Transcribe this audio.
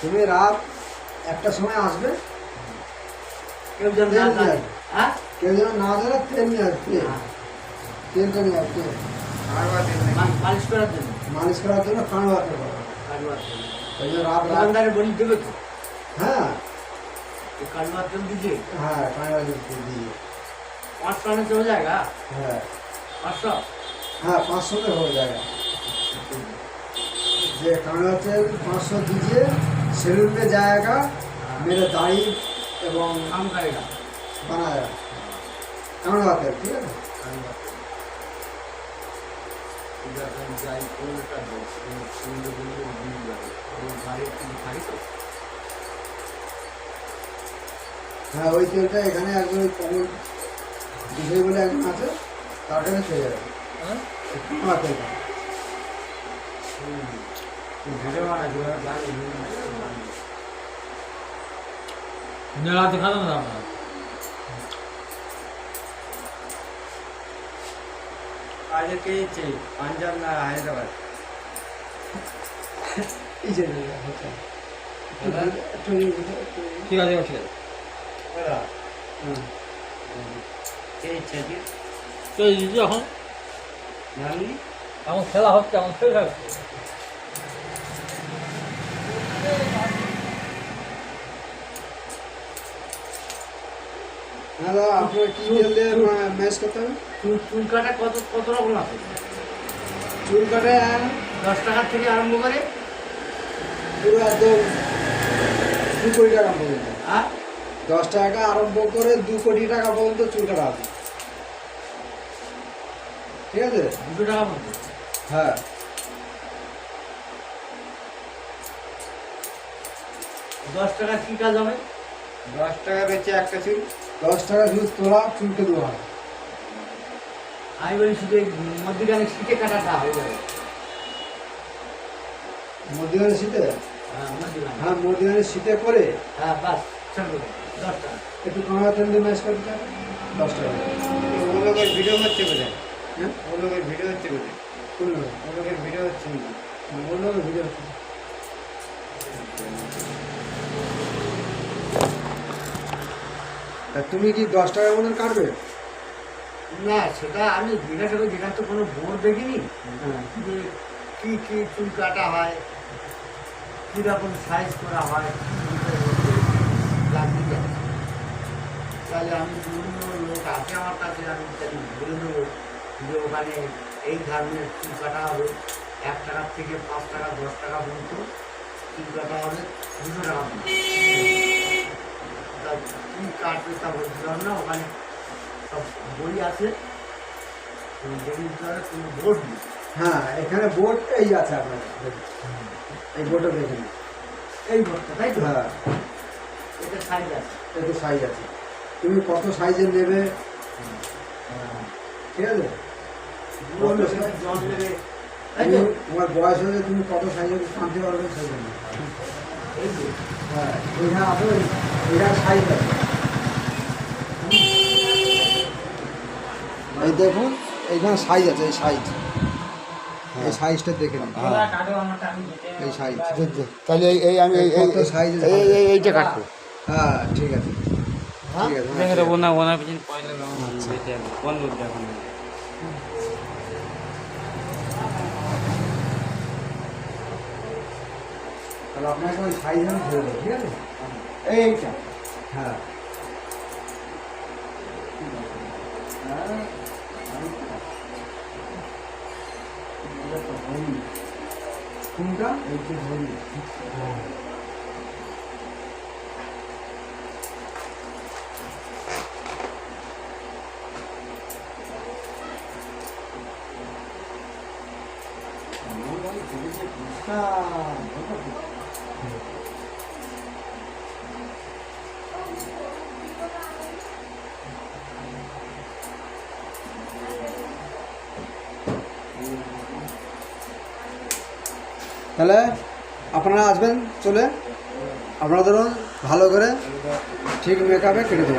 তুমি রাত একটা সময় আসবে কেউ যেন না তেল জানে। নিয়ে হ্যাঁ কেউ যেন না জানে তেল নিয়ে আসবে তেল হ্যাঁ। তেলটা নিয়ে আসবে তেল। মা- মালিশ করার জন্য মালিশ করার জন্য কাঁড়োয়াতে পারো কালুয়ার জন্য ওই জন্য রাত রাত দোকানদারে বলি দেবে তো হ্যাঁ এই কালুয়ার জন্য দিচ্ছে হ্যাঁ কাঁড়োয়া দিয়ে পাঁচ টানে চলে যায় গা হ্যাঁ পাঁচশো हाँ पाँच सौ में हो जाएगा ये कांगड़ा तेल पाँच सौ दीजिए सैलून में जाएगा मेरे दाढ़ी एवं কাম করেগা बनाया कांगड़ा तेल ठीक है যাই কোনটা সুন্দর বাড়ির থাকি তো হ্যাঁ ওই তেলটা এখানে একজন ওই কমল বিজয় বলে একজন আছে তার কাছে পেয়ে যাবে এই কাঁকড়া তেলটা ভিডিও বানা জোড়া গান নেড়াতে খাতাম না আমরা আগে কে ইচ্ছে পাঞ্জাব না হায়দ্রাবাদ এই যে হচ্ছে একটু এই- একটু- ঠিক আছে ঠিক আছে হুম। কে ইচ্ছে কি তো এই যে এখন জানি এখন খেলা হচ্ছে এখন খেলে থাকবে হ্যাঁ দাদা আপনার কি তেল দিয়ে ম্যাচ করতে হবে? চুল চুল কাটা কত কত রকম আছে? চুল কাটে দশ টাকার থেকে আরম্ভ করে পুরো একদম দু কোটি টাকা পর্যন্ত। হ্যাঁ দশ টাকা আরম্ভ করে দু কোটি টাকা পর্যন্ত চুল কাটা আছে ঠিক আছে? দুশো টাকা মধ্যে হ্যাঁ। দশ টাকা কি কাজ হবে? দশ টাকা বেচে একটা চুল। দশ টাকা শুধু তোলা চুলকে দেওয়া হয়। আমি বলি শুধু এই মধ্যখানে শীতে কাটাটা হয়ে যাবে। মধ্যখানে শীতে? হ্যাঁ মধ্যখানে। হ্যাঁ শীতে করে? হ্যাঁ বাস চলবে দশ টাকা। একটু কাঁড়া তেল দিয়ে ম্যাচ করতে হবে? দশ টাকা। ও লোকের ভিডিও হচ্ছে কোথায় হ্যাঁ? ও লোকের ভিডিও হচ্ছে কোথায় কোন লোক? ও লোকের ভিডিও হচ্ছে না ভিডিও হচ্ছে। তা তুমি কি দশ টাকার মতন কাটবে না, সেটা আমি জিজ্ঞাসা করি যেখানে তো কোনো বোর্ড দেখিনি। যে কি কি চুল কাটা হয় কীরকম সাইজ করা হয় লাগবে তাহলে আমি বিভিন্ন লোক আছে আমার কাছে, আমি তাকে বলে দেবো যে ওখানে এই ধরনের চুল কাটা হবে। এক টাকার থেকে পাঁচ টাকা, দশ টাকা পর্যন্ত চুল কাটা হবে দুশো টাকা কী কাটবে তা বলছিলাম না ওখানে সব বই আছে কোনো বোর্ড নেই হ্যাঁ এখানে বোর্ড এই আছে আপনার এই বোর্ডটা দেখেন এই বোর্ডটা তাই তো? হ্যাঁ। এটা সাইজ আছে। একটু সাইজ আছে। তুমি কত সাইজের নেবে? ঠিক আছে? তোমার বয়স হলে তুমি কত সাইজের আনতে পারবে সেই জন্য হ্যাঁ এইখানে আছে এইখানে সাইজ আছে এই দেখুন এইখানে সাইজ আছে এই সাইজ এই সাইজটা দেখে নিন এই সাইজ তাহলে এই এই আমি এই- এই কত এই এই এইটা কাটবো। হ্যাঁ ঠিক আছে। হ্যাঁ? ঠিক আছে। হ্যাঁ, আছে। ওনার পিছনে পয়লা কোন দেখুন? তাহলে আপনাকে ওই সাইজ আমি ধরে দেবো ঠিক আছে এইটা হ্যাঁ কোনটা এই যে ধরি তাহলে আপনারা আসবেন চলে। আপনাদেরও ভালো করে ঠিক মেকআপে কেটে দেবো